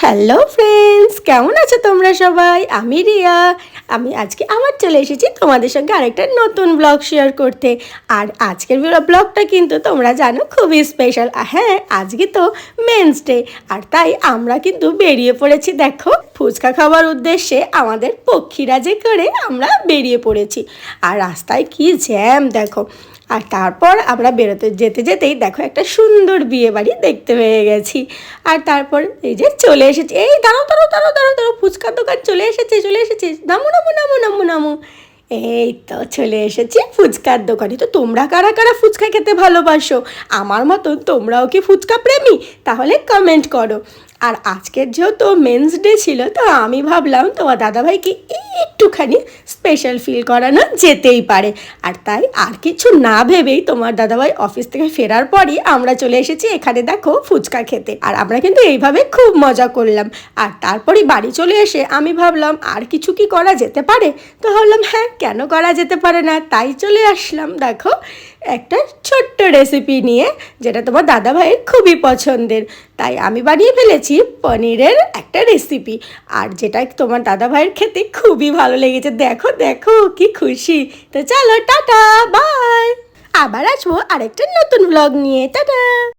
Hello friends কেমন আছো তোমরা সবাই? আমি রিয়া। আমি আজকে আবার চলে এসেছি তোমাদের সঙ্গে আরেকটা নতুন ব্লগ শেয়ার করতে। আর আজকের ব্লগটা কিন্তু তোমরা জানো খুবই স্পেশাল হ্যাঁ আজকে তো মেন্স ডে আর তাই আমরা কিন্তু বেরিয়ে পড়েছি, দেখো। ফুচকা খাওয়ার উদ্দেশ্যে আমাদের পক্ষীরা যে করে আমরা বেরিয়ে পড়েছি। আর রাস্তায় কি জ্যাম দেখো। আর তারপর আমরা বেরোতে যেতে যেতেই দেখো একটা সুন্দর বিয়ে বাড়ি দেখতে পেয়ে গেছি। আর তারপর এই যে চলে এসেছি। এই দাঁড়াও দাঁড়াও দাঁড়াও দাঁড়াও দাঁড়াও ফুচকার দোকান চলে এসেছে চলে এসেছে। নামো, নামু নামু নামু নামু। এই তো চলে এসেছি ফুচকার দোকানে। তো তোমরা কারা কারা ফুচকা খেতে ভালোবাসো? আমার মতন তোমরাও কি ফুচকা প্রেমী? তাহলে কমেন্ট করো। আর আজকের যেহেতু মেন্স ডে ছিল, তো আমি ভাবলাম তোমার দাদাভাইকে একটুখানি স্পেশাল ফিল করানো যেতেই পারে। আর তাই আর কিছু না ভেবেই তোমার দাদাভাই অফিস থেকে ফেরার পরই আমরা চলে এসেছি এখানে দেখো ফুচকা খেতে। আর আমরা কিন্তু এইভাবে খুব মজা করলাম। আর তারপরই বাড়ি চলে এসে আমি ভাবলাম, আর কিছু কি করা যেতে পারে? তো ভাবলাম হ্যাঁ কেন করা যেতে পারে না? তাই চলে আসলাম, দেখো। একটা ছোট্ট রেসিপি নিয়ে, যেটা তোমার দাদা ভাইয়ের খুবই পছন্দের। তাই আমি বানিয়ে ফেলেছি পনিরের একটা রেসিপি আর যেটা তোমার দাদা ভাইয়ের খেতে খুবই ভালো লেগেছে। দেখো দেখো, কি খুশি। তো চলো, টাটা বাই আবার আসব আরেকটা নতুন ব্লগ নিয়ে। টাটা!